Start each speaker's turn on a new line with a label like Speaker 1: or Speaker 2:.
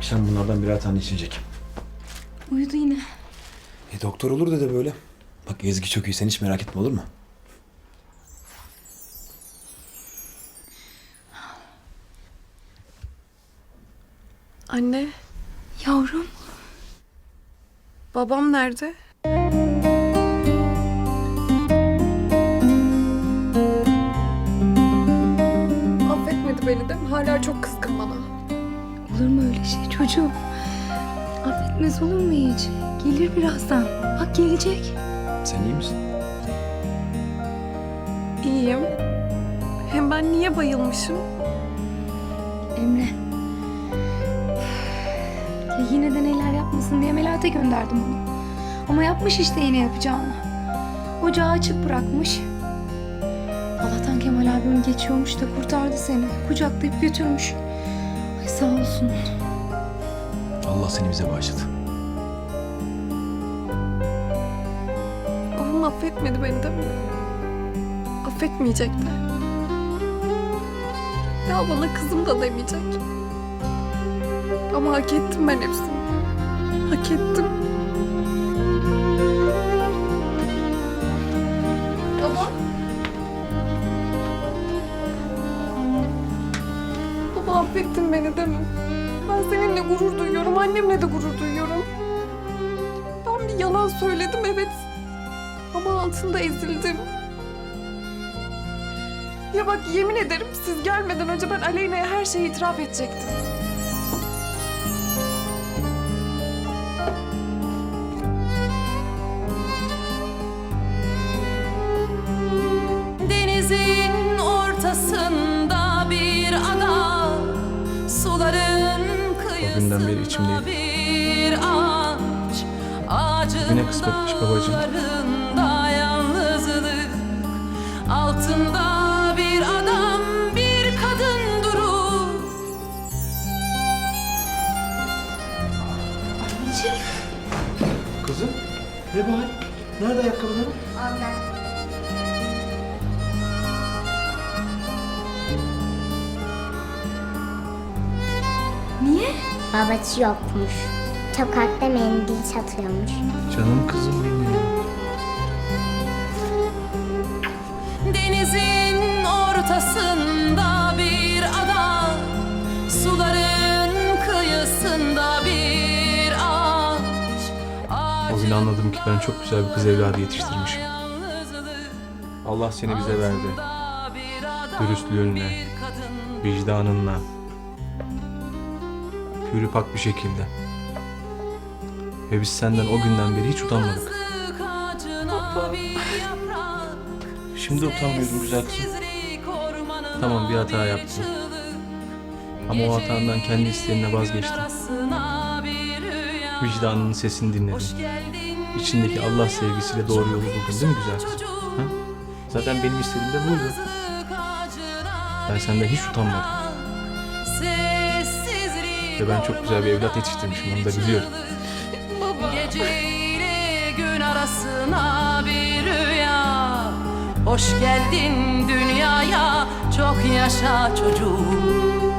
Speaker 1: Akşam bunlardan birer tane içecek.
Speaker 2: Uyudu yine.
Speaker 1: E doktor olur dedi böyle. Bak Ezgi çok iyi sen hiç merak etme olur mu?
Speaker 3: Anne,
Speaker 2: Yavrum.
Speaker 3: babam nerede? Affetmedi beni de hala çok kızgın bana.
Speaker 2: Olur mu öyle şey çocuğum? Affetmez olur mu hiç? Gelir birazdan. Bak gelecek.
Speaker 1: Sen iyi misin?
Speaker 3: İyiyim. Hem ben niye bayılmışım?
Speaker 2: Emre. Ya yine de neler yapmasın diye Melahat'e gönderdim onu. Ama yapmış işte yine yapacağını. Ocağı açık bırakmış. Allah'tan Kemal abi onu geçiyormuş da kurtardı seni. Kucaklayıp götürmüş. Ay sağ olsun.
Speaker 1: Allah seni bize bağışladı.
Speaker 3: Babam affetmedi beni değil mi? Affetmeyecek de. Ya bana kızım da demeyecek. Ama hak ettim ben hepsini. Hak ettim. Baba affettin beni değil mi? Ben seninle gurur duyuyorum, annemle de gurur duyuyorum. Ben bir yalan söyledim evet. Ama altında ezildim. Ya bak yemin ederim siz gelmeden önce ben Aleyna'ya her şeyi itiraf edecektim.
Speaker 4: Suların
Speaker 1: günden beri içimdeydi.
Speaker 4: bir ağaç Ağacın
Speaker 1: Bugüne kısmetmiş babacığım.
Speaker 4: Altında bir adam bir kadın durur
Speaker 1: Kızım ne bu hal? Nerede ayakkabıların?
Speaker 2: Niye?
Speaker 5: Babası yokmuş. Sokakta mendil satıyormuş.
Speaker 1: Canım kızım benim.
Speaker 4: Denizin ortasında bir ada Suların kıyısında bir ağaç
Speaker 1: O gün anladım ki ben çok güzel bir kız evladı yetiştirmişim. Allah seni bize verdi. Dürüstlüğünle,
Speaker 4: bir kadın
Speaker 1: vicdanınla. Pürü pak bir şekilde. Ve biz senden o günden beri hiç utanmadık.
Speaker 4: Yaprak
Speaker 1: Şimdi utanmıyorum güzel Tamam, bir hata
Speaker 4: çığlık.
Speaker 1: Ama o hatandan kendi
Speaker 4: bir rüya.
Speaker 1: Vicdanının sesini
Speaker 4: geldin
Speaker 1: İçindeki Allah sevgisiyle doğru yolu buldun değil mi güzel kızım? Zaten benim istediğim de buydu. Ben senden hiç utanmadım. Ve ben çok güzel bir evlat yetiştirmişim onu da biliyorum.
Speaker 4: Gece ile gün arasına bir rüya Hoş geldin dünyaya çok yaşa çocuğum